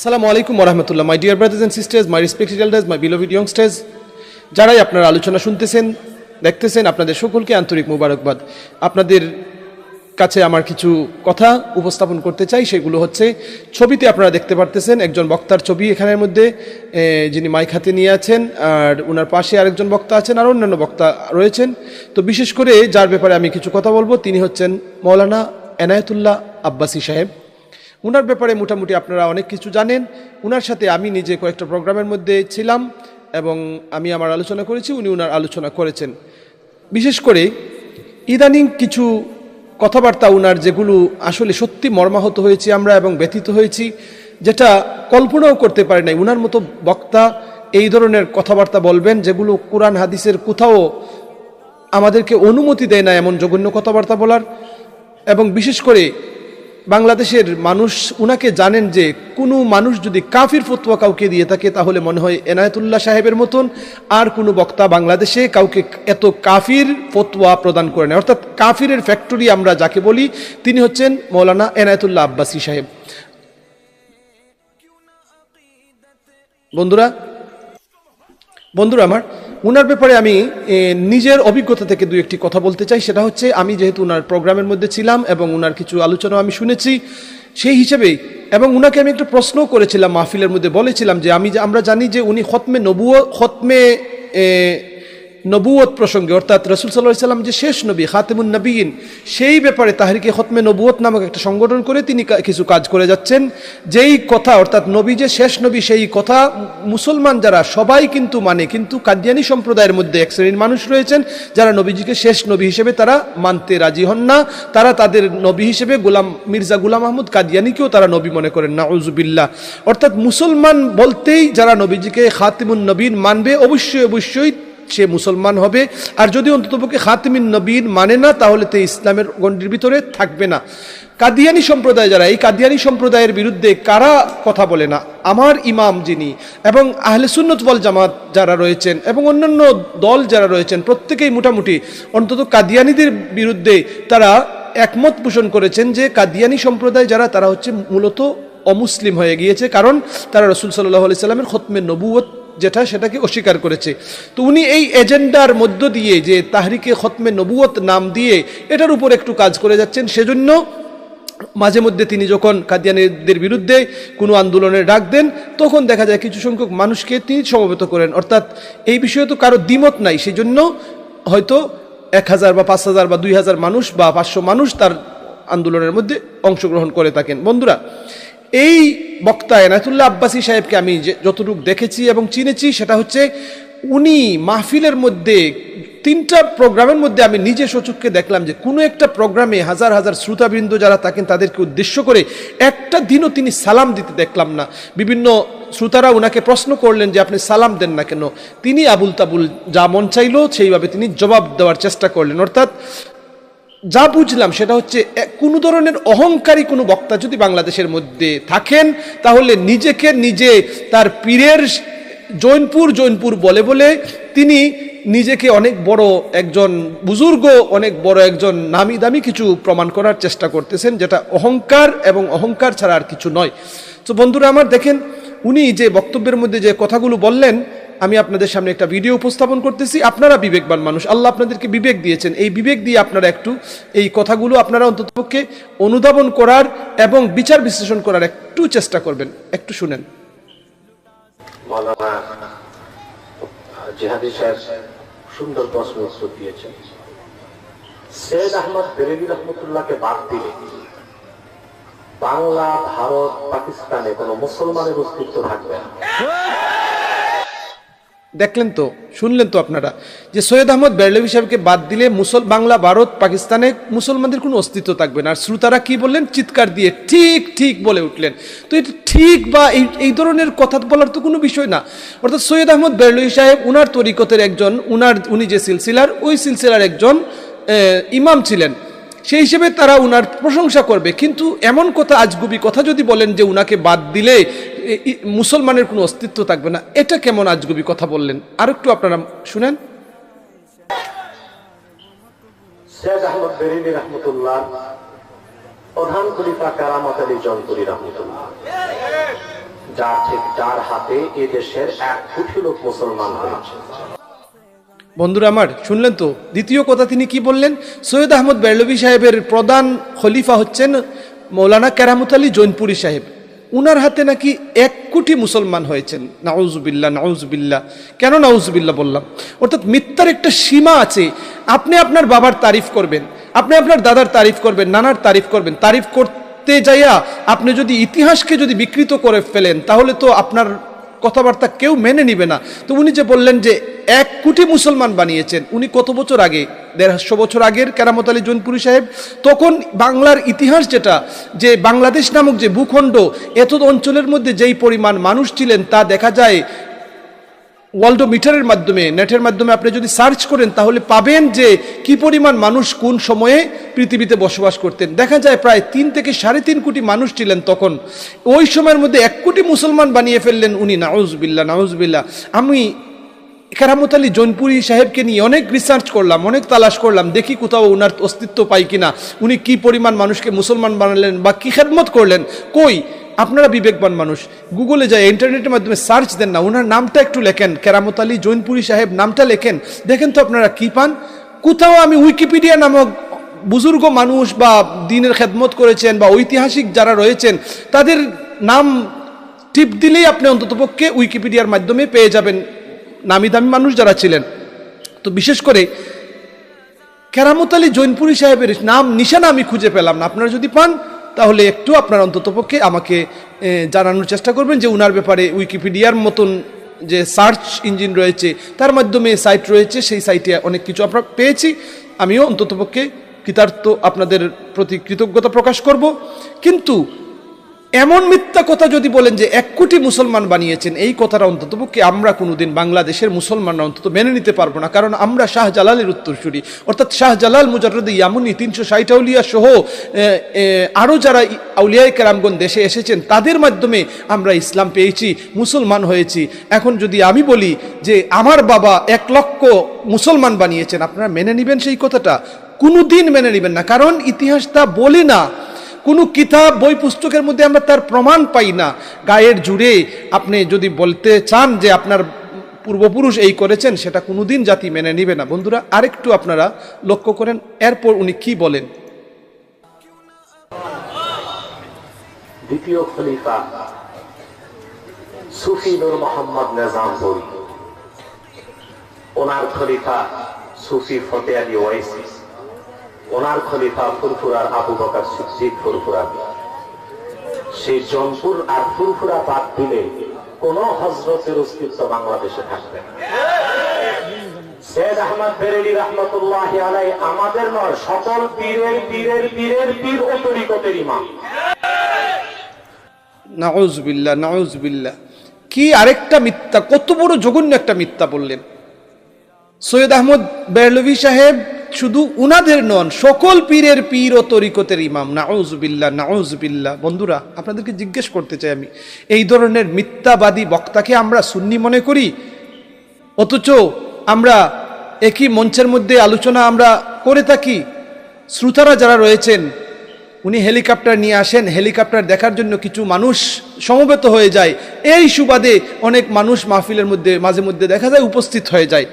আসসালামু আলাইকুম রহমতুল্লাহ my dear brothers and sisters my respected elders my beloved youngsters যারাই আপনার আলোচনা শুনতেছেন, দেখতেছেন, আপনাদের সকলকে আন্তরিক মুবারকবাদ। আপনাদের কাছে আমার কিছু কথা উপস্থাপন করতে চাই, সেগুলো হচ্ছে, ছবিতে আপনারা দেখতে পারতেছেন একজন বক্তার ছবি এখানের মধ্যে যিনি মাইক হাতে নিয়ে আছেন, আর ওনার পাশে আরেকজন বক্তা আছেন, আর অন্যান্য বক্তা রয়েছেন। তো বিশেষ করে যার ব্যাপারে আমি কিছু কথা বলব, তিনি হচ্ছেন মৌলানা এনায়েতুল্লাহ আব্বাসী সাহেব। উনার ব্যাপারে মোটামুটি আপনারা অনেক কিছু জানেন। উনার সাথে আমি নিজে কয়েকটা প্রোগ্রামের মধ্যে ছিলাম এবং আমি আমার আলোচনা করেছি, উনি উনার আলোচনা করেছেন। বিশেষ করে ইদানিং কিছু কথাবার্তা উনার যেগুলো আসলে সত্যি মর্মাহত হয়েছি আমরা এবং ব্যথিত হয়েছি, যেটা কল্পনাও করতে পারি নাই। উনার মতো বক্তা এই ধরনের কথাবার্তা বলবেন যেগুলো কোরআন হাদিসের কোথাও আমাদেরকে অনুমতি দেয় না এমন জঘন্য কথাবার্তা বলার। এবং বিশেষ করে বাংলাদেশের মানুষ উনাকে জানেন যে কোনো মানুষ যদি কাফির ফতোয়া কাউকে দিয়ে থাকে, তাহলে মনে হয় এনায়েতুল্লাহ সাহেবের মতন। আর কোনো বক্তা বাংলাদেশে কাউকে এত কাফির ফতোয়া প্রদান করে না। অর্থাৎ কাফিরের ফ্যাক্টরি আমরা যাকে বলি, তিনি হচ্ছেন মৌলানা এনায়েতুল্লাহ আব্বাসী সাহেব। বন্ধুরা বন্ধুরা আমার উনার ব্যাপারে আমি নিজের অভিজ্ঞতা থেকে দু একটি কথা বলতে চাই। সেটা হচ্ছে, আমি যেহেতু উনার প্রোগ্রামের মধ্যে ছিলাম এবং উনার কিছু আলোচনা আমি শুনেছি, সেই হিসেবেই এবং উনাকে আমি একটা প্রশ্নও করেছিলাম, মাহফিলের মধ্যে বলেছিলাম যে, আমি আমরা জানি যে উনি খতমে নবুয়, খতমে নবুয়ত প্রসঙ্গে, অর্থাৎ রসুল সাল্লাহ সাল্লাম যে শেষ নবী, খাতেমুন নবীন, সেই ব্যাপারে তাহারিকে খতমে নবুয়ত নামক একটা সংগঠন করে তিনি কিছু কাজ করে যাচ্ছেন। যেই কথা, অর্থাৎ নবী যে শেষ নবী, সেই কথা মুসলমান যারা, সবাই কিন্তু মানে কিন্তু কাদিয়ানি সম্প্রদায়ের মধ্যে এক শ্রেণির মানুষ রয়েছেন, যারা নবীজিকে শেষ নবী হিসেবে তারা মানতে রাজি হন না। তারা তাদের নবী হিসেবে গোলাম মির্জা গুলাম আহমদ কাদিয়ানিকেও তারা নবী মনে করেন না উজুবিল্লাহ অর্থাৎ মুসলমান বলতেই যারা নবীজিকে খাতিমুন নবীন মানবে, অবশ্যই অবশ্যই সে মুসলমান হবে। আর যদি অন্ততপক্ষে খাতিমিন নবীন মানে না, তাহলে তে ইসলামের গণ্ডির ভিতরে থাকবে না। কাদিয়ানি সম্প্রদায় যারা, এই কাদিয়ানি সম্প্রদায়ের বিরুদ্ধে কারা কথা বলে না? আমার ইমাম যিনি এবং আহলে সুন্নত ওয়াল জামাত যারা রয়েছেন এবং অন্যান্য দল যারা রয়েছেন, প্রত্যেকেই মোটামুটি অন্তত কাদিয়ানিদের বিরুদ্ধে তারা একমত পোষণ করেছেন যে কাদিয়ানি সম্প্রদায় যারা, তারা হচ্ছে মূলত অমুসলিম হয়ে গিয়েছে। কারণ তারা রসুল সাল্লাহ আলি সাল্লামের খতমে নবুয়ত যেটা সেটাকে অস্বীকার করেছে। তো উনি এই এজেন্ডার মধ্য দিয়ে যে তাহরিকে খতমে নবুয়ত নাম দিয়ে এটার উপর একটু কাজ করে যাচ্ছেন, সেজন্য মাঝে মধ্যে তিনি যখন কাদিয়ানিদের বিরুদ্ধে কোনো আন্দোলনের ডাক দেন, তখন দেখা যায় কিছু সংখ্যক মানুষকে তিনি সমবেত করেন। অর্থাৎ এই বিষয়ে তো কারও দ্বিমত নাই সেই জন্য হয়তো এক হাজার বা পাঁচ হাজার বা দুই হাজার মানুষ বা পাঁচশো মানুষ তার আন্দোলনের মধ্যে অংশগ্রহণ করে থাকেন। বন্ধুরা এই বক্তা এনায়তুল্লাহ আব্বাসী সাহেবকে আমি যতটুকু দেখেছি এবং চিনেছি, সেটা হচ্ছে উনি মাহফিলের মধ্যে, তিনটা প্রোগ্রামের মধ্যে আমি নিজে সচক্ষে দেখলাম যে কোনো একটা প্রোগ্রামে হাজার হাজার শ্রোতাবৃন্দ যারা থাকেন তাদেরকে উদ্দেশ্য করে একটা দিনও তিনি সালাম দিতে দেখলাম না। বিভিন্ন শ্রোতারা ওনাকে প্রশ্ন করলেন যে, আপনি সালাম দেন না কেন? তিনি আবুল তাবুল যা মন চাইলো সেইভাবে তিনি জবাব দেওয়ার চেষ্টা করলেন। অর্থাৎ যা বুঝলাম সেটা হচ্ছে কোনো ধরনের অহংকারী কোনো বক্তা যদি বাংলাদেশের মধ্যে থাকেন, তাহলে নিজেকে নিজে তার পীরের জৈনপুর জৈনপুর বলে বলে তিনি নিজেকে অনেক বড় একজন বুজুর্গ, অনেক বড় একজন নামি দামি কিছু প্রমাণ করার চেষ্টা করতেছেন, যেটা অহংকার এবং অহংকার ছাড়া আর কিছু নয়। তো বন্ধুরা আমার দেখেন, উনি যে বক্তব্যের মধ্যে যে কথাগুলো বললেন আমি আপনাদের সামনে একটা ভিডিও উপস্থাপন করতেছি। আপনারা বিবেকবান মানুষ। আল্লাহ আপনাদেরকে বিবেক দিয়েছেন। এই বিবেক দিয়ে আপনারা একটু এই কথাগুলো আপনারা অন্ততপক্ষে অনুধাবন করার এবং বিচার বিশ্লেষণ করার একটু চেষ্টা করবেন। একটু শুনেন। বাংলা, ভারত, পাকিস্তানে কোনো মুসলমানের অস্তিত্ব থাকবে না। দেখলেন তো, শুনলেন তো আপনারা, যে সৈয়দ আহমদ বেরলভি সাহেবকে বাদ দিলে মুসল, বাংলা, ভারত, পাকিস্তানে মুসলমানদের কোনো অস্তিত্ব থাকবে না। আর শ্রোতারা কি বললেন? চিৎকার দিয়ে ঠিক ঠিক বলে উঠলেন। তো এটা ঠিক বা এই এই ধরনের কথা বলার তো কোনো বিষয় না। অর্থাৎ সৈয়দ আহমদ বেরলভি সাহেব, উনার তরিকতের একজন, উনার, উনি যে সিলসিলার, ওই সিলসিলার একজন ইমাম ছিলেন। সেই হিসেবে তারা উনার প্রশংসা করবে। কিন্তু এমন কথা, আজগুবি কথা যদি বলেন যে উনাকে বাদ দিলে মুসলমানের কোনো অস্তিত্ব থাকবে না। এটা কেমন আজগুবি কথা বললেন? আর একটু আপনারা শুনেন। সৈয়দ আহমদ বেরেলি রহমতুল্লাহ প্রধান খলিফা কারামত আলী জনপুরি রহমতুল্লাহ। যার ঠিক যার হাতে এ দেশের এক কোটি লোক মুসলমান হয়েছে। বন্ধুরা আমার শুনলেন তো? দ্বিতীয় কথা তিনি কি বললেন? সৈয়দ আহমদ বেরলভি সাহেবের প্রধান খলিফা হচ্ছেন মৌলানা কেরামত আলী জৈনপুরি সাহেব। উনার হাতে নাকি এক কোটি মুসলমান হয়েছেন। নাউজবিল্লা নাউজবিল্লা কেন নাউজবিল্লা বললাম? অর্থাৎ মিথ্যার একটা সীমা আছে। আপনি আপনার বাবার তারিফ করবেন, আপনি আপনার দাদার তারিফ করবেন, নানার তারিফ করবেন। তারিফ করতে যাইয়া আপনি যদি ইতিহাসকে যদি বিকৃত করে ফেলেন, তাহলে তো আপনার কথাবার্তা কেউ মেনে নিবে না। তো উনি যে বললেন যে এক কোটি মুসলমান বানিয়েছেন, উনি কত বছর আগে, দেড়শো বছর আগের কেরামত আলী জোনপুরি সাহেব, তখন বাংলার ইতিহাস যেটা, যে বাংলাদেশ নামক যে ভূখণ্ড এত অঞ্চলের মধ্যে যেই পরিমাণ মানুষ ছিলেন, তা দেখা যায় ওয়ার্ল্ড মিটারের মাধ্যমে, নেটের মাধ্যমে আপনি যদি সার্চ করেন, তাহলে পাবেন যে কি পরিমাণ মানুষ কোন সময়ে পৃথিবীতে বসবাস করতেন। দেখা যায় প্রায় তিন থেকে সাড়ে তিন কোটি মানুষ ছিলেন তখন। ওই সময়ের মধ্যে এক কোটি মুসলমান বানিয়ে ফেললেন উনি। নাউজবিল্লা নাউজবিল্লা আমি কেরামত আলী জৈনপুরি সাহেবকে নিয়ে অনেক রিসার্চ করলাম, অনেক তালাশ করলাম, দেখি কোথাও ওনার অস্তিত্ব পাই কিনা। উনি কি পরিমাণ মানুষকে মুসলমান বানালেন বা কী খেদমত করলেন, কই? আপনারা বিবেকবান মানুষ। গুগলে যায়, ইন্টারনেটের মাধ্যমে সার্চ দেন না। ওনার নামটা একটু লেখেন। কেরামত আলী জৈনপুরি সাহেব নামটা লেখেন। দেখেন তো আপনারা কি পান। কোথাও আমি উইকিপিডিয়া নামক বুজুর্গ মানুষ বা দিনের খেদমত করেছেন বা ঐতিহাসিক যারা রয়েছেন, তাদের নাম টিপ দিলেই আপনি অন্ততপক্ষে উইকিপিডিয়ার মাধ্যমে পেয়ে যাবেন। নামি দামি মানুষ যারা ছিলেন। তো বিশেষ করে কেরামত আলী জৈনপুরি সাহেবের নাম, নিশানা আমি খুঁজে পেলাম না। আপনারা যদি পান তাহলে একটু আপনার অন্ততপক্ষে আমাকে জানানোর চেষ্টা করবেন যে উনার ব্যাপারে উইকিপিডিয়ার মতন যে সার্চ ইঞ্জিন রয়েছে, তার মাধ্যমে সাইট রয়েছে, সেই সাইটে অনেক কিছু আমরা পেয়েছি। আমিও অন্ততপক্ষে কৃতার্থ আপনাদের প্রতি কৃতজ্ঞতা প্রকাশ করব। কিন্তু এমন মিথ্যা কথা যদি বলেন যে এক কোটি মুসলমান বানিয়েছেন, এই কথাটা অন্ততপক্ষে আমরা কোনোদিন বাংলাদেশের মুসলমানরা অন্তত মেনে নিতে পারব না। কারণ আমরা শাহজালালের উত্তরসূরি। অর্থাৎ শাহজালাল মুজারদ ইয়ামুনি তিনশো ষাট আউলিয়া সহ আরও যারা আউলিয়ায় কেরামগঞ্জ দেশে এসেছেন, তাদের মাধ্যমে আমরা ইসলাম পেয়েছি, মুসলমান হয়েছি। এখন যদি আমি বলি যে আমার বাবা এক লক্ষ মুসলমান বানিয়েছেন, আপনারা মেনে নেবেন সেই কথাটা? কোনোদিন মেনে নেবেন না। কারণ ইতিহাস তা বলে না কোনো কিতাব, বই পুস্তকের মধ্যে আমরা তার প্রমাণ পাই না। গায়ের জুড়ে আপনি যদি বলতে চান যে আপনার পূর্বপুরুষ এই করেছেন, সেটা কোনোদিন জাতি মেনে নিবে না। বন্ধুরা, আরেকটু আপনারা লক্ষ্য করেন, এরপর উনি কি বলেন। দ্বিতীয় খলিফা, সুফি মোহাম্মদ ওনার খলিফা সুফি ফতে আলী ওয়াইসি। ওনার খলিফা ফুরফুরার আবু বকর সিদ্দিক ফুরফুরা। সেই জনপুর আর ফুরফুরা বাদ দিলে কোন হজরতের অস্তিত্ব বাংলাদেশে থাকবে সৈয়দ আহমদ বেরেলি রহমতুল্লাহ আলাই আমাদের নয়, সকল পীরের পীরের পীরের পীর ও তরিকতের ইমাম। নাউজবিল্লা নাউজবিল্লা কি আরেকটা মিথ্যা, কত বড় জঘন্য একটা মিথ্যা বললেন। সৈয়দ আহমদ বেরলভি সাহেব শুধু উনাদের নন, সকল পীরের পীর ও তরিকতের ইমাম। নাউজবিল্লা নাউজবিল্লা বন্ধুরা, আপনাদেরকে জিজ্ঞেস করতে চাই আমি, এই ধরনের মিথ্যাবাদী বক্তাকে আমরা সুন্নি মনে করি? অথচ আমরা একই মঞ্চের মধ্যে আলোচনা আমরা করে থাকি। শ্রোতারা যারা রয়েছেন, উনি হেলিকপ্টার নিয়ে আসেন, হেলিকপ্টার দেখার জন্য কিছু মানুষ সমবেত হয়ে যায়। এই সুবাদে অনেক মানুষ মাহফিলের মধ্যে, মাঝে মধ্যে দেখা যায়, উপস্থিত হয়ে যায়।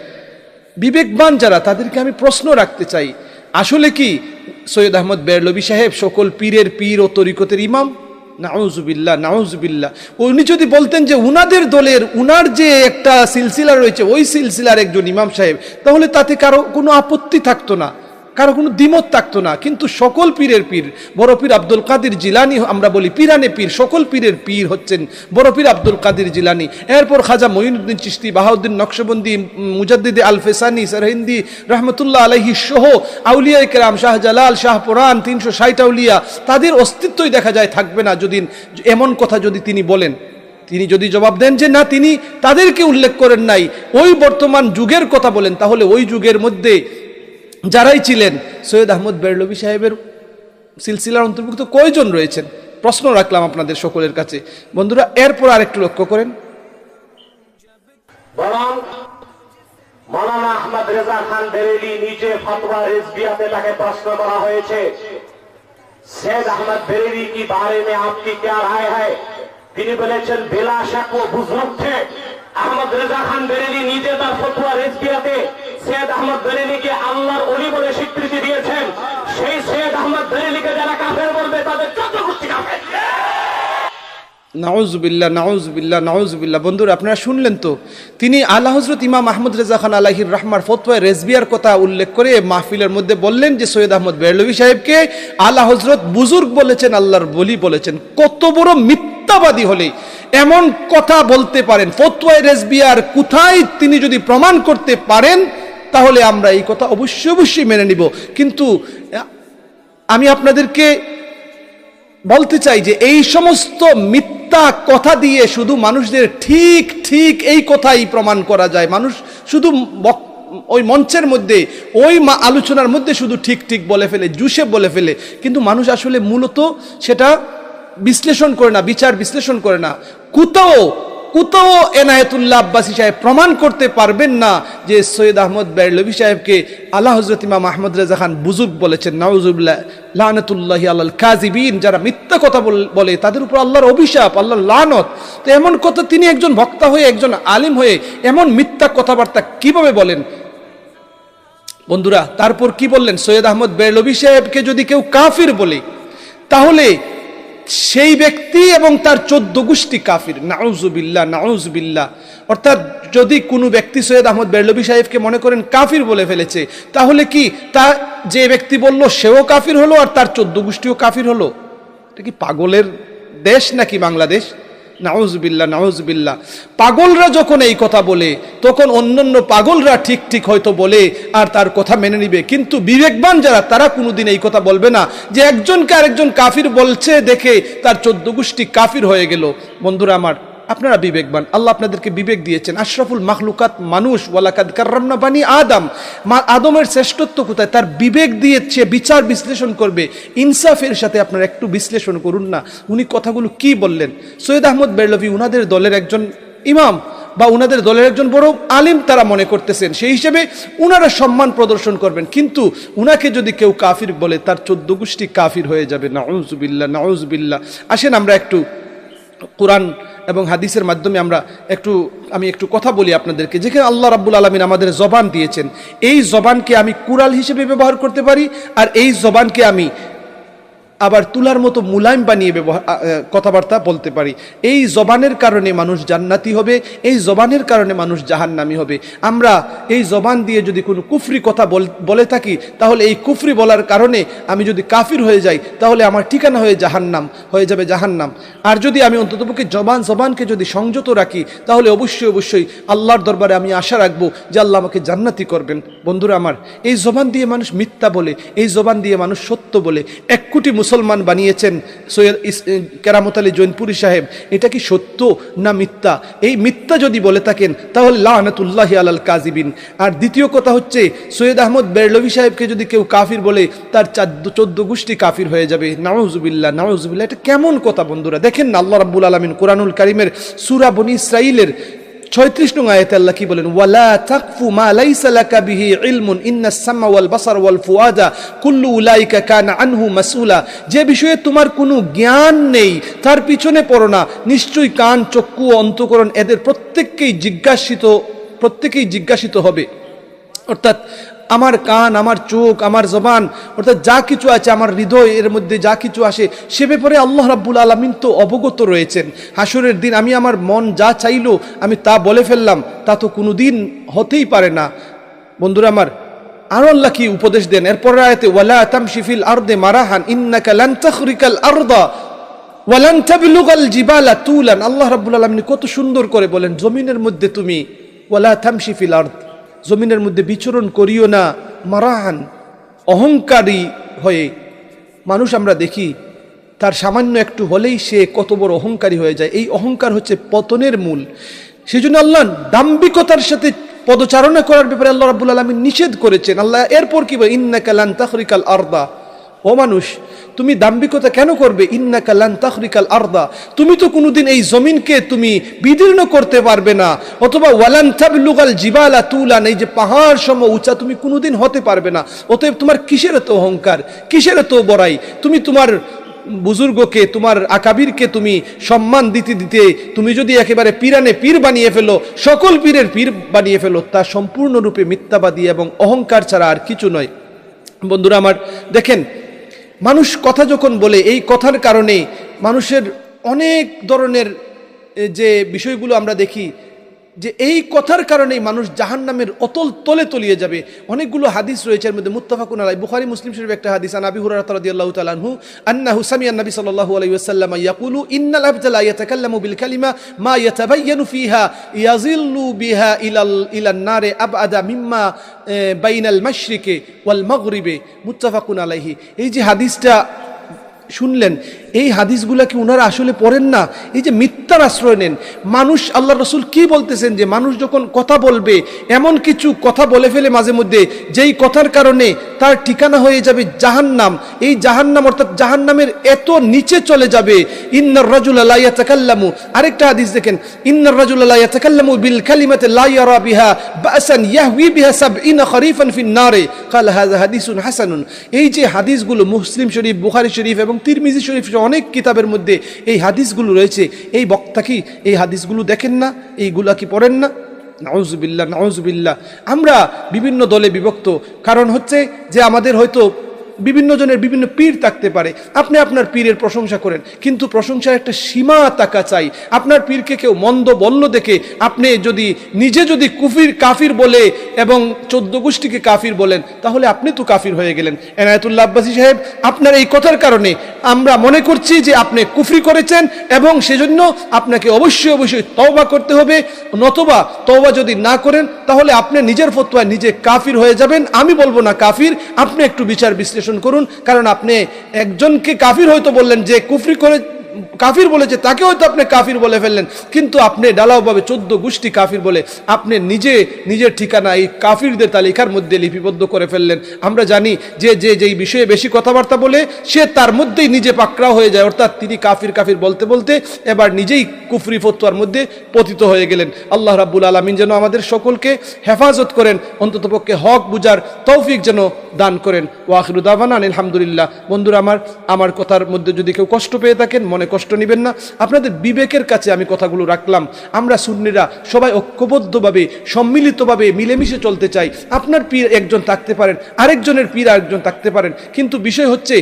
বিবেকবান যারা, তাদেরকে আমি প্রশ্ন রাখতে চাই। আসলে কি? সৈয়দ আহমদ বেরলবি সাহেব সকল পীরের পীর ও তরিকতের ইমাম? নাউজুবিল্লা নাউজুবিল্লা উনি যদি বলতেন যে উনাদের দলের, উনার যে একটা সিলসিলা রয়েছে, ওই সিলসিলার একজন ইমাম সাহেব, তাহলে তাতে কারও কোনো আপত্তি থাকতো না। কারও কোনো দ্বিমত থাকতো না। কিন্তু সকল পীরের পীর, বড় পীর আব্দুল কাদির জিলানি, আমরা বলি পীরানে পীর, সকল পীরের পীর হচ্ছেন বড় পীর আব্দুল কাদির জিলানি। এরপর খাজা মঈনুদ্দিন চিস্তি বাহাউদ্দিন নকশবন্দি, মুজাদ্দিদে আল ফেসানি সরহিন্দি, রহমতুল্লাহ আলহি সহ আউলিয়া কেরাম, শাহজালাল শাহপুরান তিনশো ষাট আউলিয়া, তাদের অস্তিত্বই দেখা যায় থাকবে না যদি, এমন কথা যদি তিনি বলেন। তিনি যদি জবাব দেন যে না, তিনি তাদেরকে উল্লেখ করেন নাই, ওই বর্তমান যুগের কথা বলেন, তাহলে ওই যুগের মধ্যে যারাই ছিলেন সৈয়দ আহমদ বেরলবি সাহেবের সিলসিলার অন্তর্ভুক্ত কয়জন রয়েছেন প্রশ্ন রাখলাম আপনাদের সকলের কাছে বন্ধুরা এরপর আরেকটু লক্ষ্য করেন বরং মৌলানা আহমদ রেজা খান বেরেলি নিজে ফতোয়া রেজবিয়াতে তাকে প্রশ্ন করা হয়েছে सैद अहमद बेरेली की बारे में आपकी क्या राय है তিনি বলেছেন বেলা শাক ও বুজরুকছে আহমদ রেজা খান বেরেলি নিজে তার ফতুয়া রেজবিয়াতে সৈয়দ আহমদ বেরেলিকে আল্লাহর অলি বলে স্বীকৃতি দিয়েছেন। সেই সৈয়দ আহমদ বেরেলিকে যারা কাফের বলবে, তাদের গোষ্ঠী কাফের। নাউজবিল্লা নাউজবিল্লা নাউজবিল্লা বন্ধুরা, আপনারা শুনলেন তো? তিনি আল্লাহ হজরত ইমাম আহমদ রেজা খান আলাহির রহমার ফতোয়া রেজবিয়ার কথা উল্লেখ করে মাহফিলের মধ্যে বললেন যে, সৈয়দ আহমদ বেরলভি সাহেবকে আল্লাহ হজরত বুজুর্গ বলেছেন, আল্লাহর বলি বলেছেন। কত বড় মিথ্যাবাদী হলে এমন কথা বলতে পারেন। ফতোয়া রেজবিয়ার কোথায় তিনি যদি প্রমাণ করতে পারেন তাহলে আমরা এই কথা অবশ্যই অবশ্যই মেনে নিব। কিন্তু আমি আপনাদেরকে বলতে চাই যে এই সমস্ত মিথ্যা কথা দিয়ে শুধু মানুষদের ঠিক ঠিক এই কথাই প্রমাণ করা যায়। মানুষ শুধু ওই মঞ্চের মধ্যে, ওই আলোচনার মধ্যে শুধু ঠিক ঠিক বলে ফেলে, জুসে বলে ফেলে। কিন্তু মানুষ আসলে মূলত সেটা বিশ্লেষণ করে না, বিচার বিশ্লেষণ করে না। কোথাও কোথাও এনায়েতুল্লাহ আব্বাসী সাহেব প্রমাণ করতে পারবেন না যে সৈয়দ আহমদ বেরলভি সাহেবকে আল্লাহ হজরত ইমাম আহমদ রেজা খান বুজুর্গ বলেছেন নাউজুবিল্লাহ লানতুল্লাহ আল্লাহ কাজিবিন যারা মিথ্যা কথা বলে তাদের উপর আল্লাহর অভিশাপ, আল্লাহর লানত। তো এমন কথা তিনি একজন বক্তা হয়ে, একজন আলিম হয়ে এমন মিথ্যা কথাবার্তা কীভাবে বলেন? বন্ধুরা, তারপর কি বললেন? সৈয়দ আহমদ বেরলভি সাহেবকে যদি কেউ কাফির বলে, তাহলে সেই ব্যক্তি এবং তার চোদ্দ গোষ্ঠী কাফির। নাউজুবিল্লা নাউজুবিল্লা অর্থাৎ যদি কোনো ব্যক্তি সৈয়দ আহমদ বেরলবি সাহেবকে মনে করেন কাফির বলে ফেলেছে, তাহলে কি তা যে ব্যক্তি বলল সেও কাফির হলো আর তার চোদ্দ গোষ্ঠীও কাফির হলো? এটা কি পাগলের দেশ নাকি বাংলাদেশ? নাউজবিল্লা নাউজবিল্লা পাগলরা যখন এই কথা বলে, তখন অন্যান্য পাগলরা ঠিক ঠিক হয়তো বলে আর তার কথা মেনে নিবে। কিন্তু বিবেকবান যারা, তারা কোনোদিন এই কথা বলবে না। যে একজনকে আরেকজন কাফির বলছে দেখে তার চোদ্দ গোষ্ঠী কাফির হয়ে গেল। বন্ধুরা আমার আপনারা বিবেকবান। আল্লাহ আপনাদেরকে বিবেক দিয়েছেন। আশরাফুল মাখলুকাত মানুষ, ওয়ালাকাদ কার্রামনা বানি আদম। মা আদমের শ্রেষ্ঠত্ব কোথায়? তার বিবেক দিয়েছে বিচার বিশ্লেষণ করবে। ইনসাফের সাথে আপনারা একটু বিশ্লেষণ করুন না। উনি কথাগুলো কি বললেন? সৈয়দ আহমদ বেরলভি উনাদের দলের একজন ইমাম বা উনাদের দলের একজন বড় আলিম তারা মনে করতেছেন। সেই হিসেবে উনারা সম্মান প্রদর্শন করবেন। কিন্তু উনাকে যদি কেউ কাফির বলে, তার চোদ্দ গোষ্ঠী কাফির হয়ে যাবে। নাউজবিল্লা নাউজবিল্লা আসেন আমরা একটু কোরআন এবং হাদিসের মাধ্যমে আমরা একটু, আমি একটু কথা বলি আপনাদেরকে। যেখানে আল্লাহ রাব্বুল আলমিন আমাদের জবান দিয়েছেন, এই জবানকে আমি কুরাল হিসেবে ব্যবহার করতে পারি, আর এই জবানকে আমি আবার তুলার মতো মুলায়ম বানিয়ে ব্যবহার কথাবার্তা বলতে পারি। এই জবানের কারণে মানুষ জান্নাতি হবে, এই জবানের কারণে মানুষ জাহান্নামি হবে। আমরা এই জবান দিয়ে যদি কোনো কুফরি কথা বল- বলে থাকি, তাহলে এই কুফরি বলার কারণে আমি যদি কাফির হয়ে যাই, তাহলে আমার ঠিকানা হয়ে জাহান্নাম, হয়ে যাবে জাহান্নাম। আর যদি আমি অন্ততপক্ষে জবান, জবানকে যদি সংযত রাখি, তাহলে অবশ্যই অবশ্যই আল্লাহর দরবারে আমি আশা রাখব যে আল্লাহ আমাকে জান্নাতি করবেন। বন্ধুরা আমার, এই জবান দিয়ে মানুষ মিথ্যা বলে, এই জবান দিয়ে মানুষ সত্য বলে, এক কোটি মুসলমান বানিয়েছেন সৈয়দ কেরামত আলী জৈনপুরি সাহেব। এটা কি সত্য না মিথ্যা? এই মিথ্যা যদি বলে থাকেন, তাহলে লাহনাতুল্লাহি আলাল কাজিবিন আর দ্বিতীয় কথা হচ্ছে, সৈয়দ আহমদ বেরলভি সাহেবকে যদি কেউ কাফির বলে, তার চোদ্দ গোষ্ঠী কাফির হয়ে যাবে। নাউজুবিল্লাহ নাউজুবিল্লাহ, এটা কেমন কথা বন্ধুরা? দেখেন না আল্লাহ রাব্বুল আলমিন কোরআনুল কারিমের সুরা বনি ইসরাইলের ছয়ত্রিশ নং আয়াতে আল্লাহ কি বলেন, ওয়ালা তাকফু মা লাইসা লাকা বিহি ইলমুন, ইন্না সামা ওয়াল বাসার ওয়াল ফুয়াদা কুল্লু উলাইকা কানা আনহু মাসউলা। যে বিষয়ে তোমার কোনো জ্ঞান নেই, তার পিছনে পড়ো না। নিশ্চয়ই কান, চক্ষু অন্তকরণ এদের প্রত্যেককেই জিজ্ঞাসিত, প্রত্যেকেই জিজ্ঞাসিত হবে। অর্থাৎ আমার কান, আমার চোখ, আমার জবান, অর্থাৎ যা কিছু আছে আমার হৃদয়, এর মধ্যে যা কিছু আসে, সে ব্যাপারে আল্লাহ রাব্বুল আলমিন তো অবগত রয়েছেন। হাসরের দিন আমি আমার মন যা চাইলো, আমি তা বলে ফেললাম, তা তো কোনো দিন হতেই পারে না। বন্ধুরা আমার, আরও আল্লাহ কি উপদেশ দেন? এরপর আয়াতে, ওয়ালা তামশিফিল আরদে মারাহান, ইন্নাকা লান তাখরিকাল ওয়ালান জিবালা তুলান। আল্লাহ রাব্বুল আলামিন কত সুন্দর করে বলেন, জমিনের মধ্যে তুমি, ওয়ালা তামশিফিল আরদ। জমিনের মধ্যে বিচরণ করিও না, মারাহান, অহংকারী হয়ে মানুষ আমরা দেখি, তার সামান্য একটু হলেই সে কত বড় অহংকারী হয়ে যায়। এই অহংকার হচ্ছে পতনের মূল। সেই জন্য আল্লাহ দাম্ভিকতার সাথে পদচারণা করার ব্যাপারে আল্লাহ রাব্বুল আলমিন নিষেধ করেছেন। আল্লাহ এরপর কি বলে? ইন্নাকালান তাখরিকাল আরদা। ও মানুষ তুমি দাম্ভিকতা কেন করবে? ইন্নাকা লান তাখরিকাল আরদা। তুমি তো কোনোদিন এই জমিনকে তুমি বিদীর্ণ করতে পারবে না। অথবা ওয়ালান তাবলুগাল জিবালা তুলান, এই যে পাহাড় সম উঁচা তুমি কোনোদিন হতে পারবে না। অতএব তোমার কিসের এত অহংকার? কিসের এত বড়াই? তুমি তোমার বুজুর্গকে, তোমার আকাবিরকে তুমি সম্মান দিতে দিতে তুমি যদি একেবারে পীরানে পীর বানিয়ে ফেলো, সকল পীরের পীর বানিয়ে ফেলো, তা সম্পূর্ণরূপে মিথ্যাবাদী এবং অহংকার ছাড়া আর কিছু নয়। বন্ধুরা আমার, দেখেন মানুষ কথা যখন বলে এই কথার কারণে মানুষের অনেক ধরনের যে বিষয়গুলো আমরা দেখি যে এই কথার কারণেই মানুষ জাহান নামের অতল তলে তলিয়ে যাবে। অনেকগুলো হাদিস রয়েছে, এর মধ্যে মুত্তাফাকুন আলাই বুখারি, মুসলিম শরীফ একটা হাদিস, আন আবি হুরায়রা রাদিয়াল্লাহু তাআলা আনহু, আন্নাহু সামিআ নবী সাল্লাল্লাহু আলাইহি ওয়াসাল্লাম ইয়াকুলু, ইন্নাল আবদা লা ইয়াতাকাল্লামু বিল কালিমা মা ইয়াতাবায়্যানু ফিহা ইয়াজিল্লু বিহা ইলাল, ইলান নারে আবআদা মিম্মা বাইনাল মাশরিকি ওয়াল মাগরিবে। মুত্তাফাকুন আলাইহি। এই যে হাদিসটা শুনলেন এই হাদিসগুলা কি ওনারা আসলে পড়েন না এই যে মিথ্যার আশ্রয় নেন মানুষ আল্লাহ রসুল কি বলতেছেন যে মানুষ যখন কথা বলবে এমন কিছু কথা বলে ফেলে মাঝে মধ্যে যেই কথার কারণে তার ঠিকানা হয়ে যাবে জাহান্নাম এই জাহান্নাম অর্থাৎ জাহান্নামের এত নিচে চলে যাবে ইন্নার রাজুল আল্লাহ তাকাল্লামু আরেকটা হাদিস দেখেন ইন্নার রাজুল আল্লাহ তাকাল্লামু বিল কালিমাতে লা ইয়ারা বিহা বাসান ইয়াহউই বিহা সাবঈনা খরিফান ফিন নারে قال هذا حديث حسن এই যে হাদিসগুলো মুসলিম শরীফ বুখারী শরীফ এবং তিরমিজি শরীফ সহ অনেক কিতাবের মধ্যে এই হাদিসগুলো রয়েছে। এই বক্তা কি এই হাদিসগুলো দেখেন না? এইগুলা কি পড়েন না? নাউজবিল্লা নাউজবিল্লা আমরা বিভিন্ন দলে বিভক্ত। কারণ হচ্ছে যে আমাদের হয়তো বিভিন্ন জনের বিভিন্ন পীর থাকতে পারে। আপনি আপনার পীরের প্রশংসা করেন, কিন্তু প্রশংসার একটা সীমা তাকা চাই। আপনার পীরকে কেউ মন্দ বলল দেখে আপনি যদি নিজে যদি কুফির কাফির বলে এবং চোদ্দ গোষ্ঠীকে কাফির বলেন, তাহলে আপনি তো কাফির হয়ে গেলেন। এনায়তুল্লা আব্বাসী সাহেব, আপনার এই কথার কারণে আমরা মনে করছি যে আপনি কুফরি করেছেন এবং সেজন্য আপনাকে অবশ্যই অবশ্যই তওবা করতে হবে। নতবা তওবা যদি না করেন, তাহলে আপনি নিজের ফতোয়ায় নিজে কাফির হয়ে যাবেন। আমি বলব না কাফির, আপনি একটু বিচার বিশ্লেষণ করুন কারণ আপনি একজনকে কাফির হয়তো বললেন যে কুফরি করে কাফির বলেছে তাকে হয়তো আপনি কাফির বলে ফেললেন। কিন্তু আপনি ডালাওভাবে চোদ্দ গোষ্ঠী কাফির বলে আপনি নিজে, নিজের ঠিকানা এই কাফিরদের তালিকার মধ্যে লিপিবদ্ধ করে ফেললেন। আমরা জানি যে যে, যেই বিষয়ে বেশি কথাবার্তা বলে, সে তার মধ্যেই নিজে পাকড়াও হয়ে যায়। অর্থাৎ তিনি কাফির কাফির বলতে বলতে এবার নিজেই কুফরি ফতুয়ার মধ্যে পতিত হয়ে গেলেন। আল্লাহ রাব্বুল আলমিন যেন আমাদের সকলকে হেফাজত করেন, অন্ততপক্ষে হক বুজার তৌফিক যেন দান করেন। ওয়াখিরুদ্দাবান আলহামদুলিল্লাহ বন্ধুরা, আমার আমার কথার মধ্যে যদি কেউ কষ্ট পেয়ে থাকেন, মনে কষ্ট নেবেন না। আপনাদের বিবেকের কাছে আমি কথাগুলো রাখলাম। আমরা সুন্নিরা সবাই ঐক্যবদ্ধভাবে, সম্মিলিতভাবে মিলেমিশে চলতে চাই। আপনার পীর একজন থাকতে পারেন, আরেকজনের পীর আরেকজন থাকতে পারেন। কিন্তু বিষয় হচ্ছে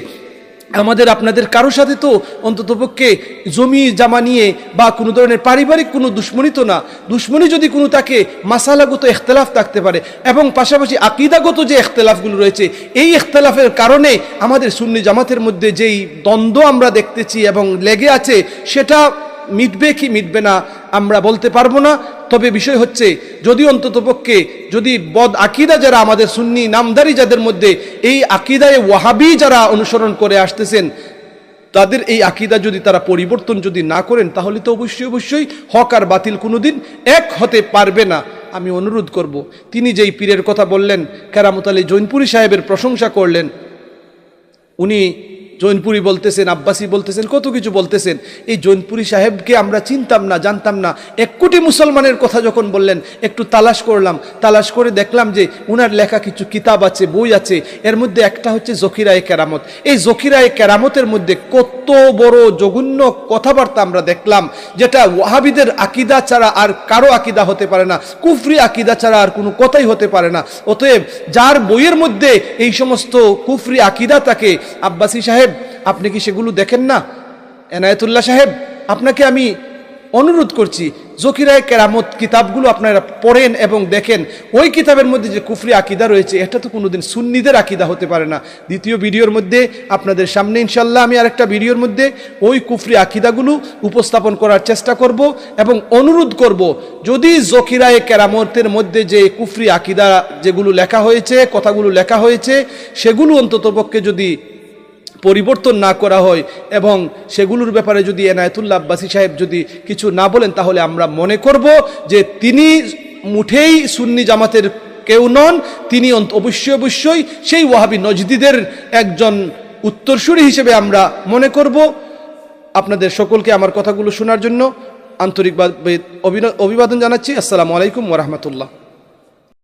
আমাদের আপনাদের কারও সাথে তো অন্ততপক্ষে জমি জামা নিয়ে বা কোনো ধরনের পারিবারিক কোনো দুশ্মনী তো না। দুশ্মনী যদি কোনো তাকে মাসালাগত এখতলাফ থাকতে পারে এবং পাশাপাশি আকিদাগত যে এখতলাফগুলো রয়েছে, এই এখতলাফের কারণে আমাদের সুন্নি জামাতের মধ্যে যেই দ্বন্দ্ব আমরা দেখতেছি এবং লেগে আছে, সেটা মিটবে কি মিটবে না আমরা বলতে পারব না। তবে বিষয় হচ্ছে, যদি অন্তত পক্ষে, যদি বদ আকিদা যারা আমাদের সুন্নি নামদারি যাদের মধ্যে, এই আকিদায় ওয়াহাবি যারা অনুসরণ করে আসতেছেন, তাদের এই আকিদা যদি তারা পরিবর্তন যদি না করেন, তাহলে তো অবশ্যই অবশ্যই হক আর বাতিল কোনোদিন এক হতে পারবে না। আমি অনুরোধ করব, তিনি যেই পীরের কথা বললেন, কেরামত আলী জৈনপুরি সাহেবের প্রশংসা করলেন, উনি জৈনপুরি বলতেছেন, আব্বাসী বলতেছেন, কত কিছু বলতেছেন। এই জৈনপুরি সাহেবকে আমরা চিনতাম না, জানতাম না। এক কোটি মুসলমানের কথা যখন বললেন, একটু তালাশ করলাম। তালাশ করে দেখলাম যে উনার লেখা কিছু কিতাব আছে, বই আছে। এর মধ্যে একটা হচ্ছে জকিরায় কেরামত। এই জকিরায় কেরামতের মধ্যে কত বড় জঘন্য কথাবার্তা আমরা দেখলাম, যেটা ওয়াহাবিদের আকিদা ছাড়া আর কারও আকিদা হতে পারে না, কুফরি আকিদা ছাড়া আর কোনো কথাই হতে পারে না। অতএব যার বইয়ের মধ্যে এই সমস্ত কুফরি আকিদা থাকে, আব্বাসী সাহেব আপনি কি সেগুলো দেখেন না? এনায়েতুল্লাহ সাহেব, আপনাকে আমি অনুরোধ করছি, জকিরায় কেরামত কিতাবগুলো আপনারা পড়েন এবং দেখেন। ওই কিতাবের মধ্যে যে কুফরি আকিদা রয়েছে, এটা তো কোনোদিন সুন্নিদের আকিদা হতে পারে না। দ্বিতীয় ভিডিওর মধ্যে আপনাদের সামনে ইনশাল্লাহ আমি আরেকটা ভিডিওর মধ্যে ওই কুফরি আকিদাগুলো উপস্থাপন করার চেষ্টা করব এবং অনুরোধ করব, যদি জকিরায় কেরামতের মধ্যে যে কুফরি আকিদা যেগুলো লেখা হয়েছে, কথাগুলো লেখা হয়েছে, সেগুলো অন্ততপক্ষে যদি পরিবর্তন না করা হয় এবং সেগুলোর ব্যাপারে যদি এনায়তুল্লাহ আব্বাসী সাহেব যদি কিছু না বলেন, তাহলে আমরা মনে করব যে তিনি মুঠেই সুন্নি জামাতের কেউ নন, তিনি অবশ্যই অবশ্যই সেই ওয়াহাবি নজদিদের একজন উত্তরসূরি হিসেবে আমরা মনে করব। আপনাদের সকলকে আমার কথাগুলো শোনার জন্য আন্তরিকভাবে অভিবাদন জানাচ্ছি। আসসালামু আলাইকুম ওরহমতুল্লাহ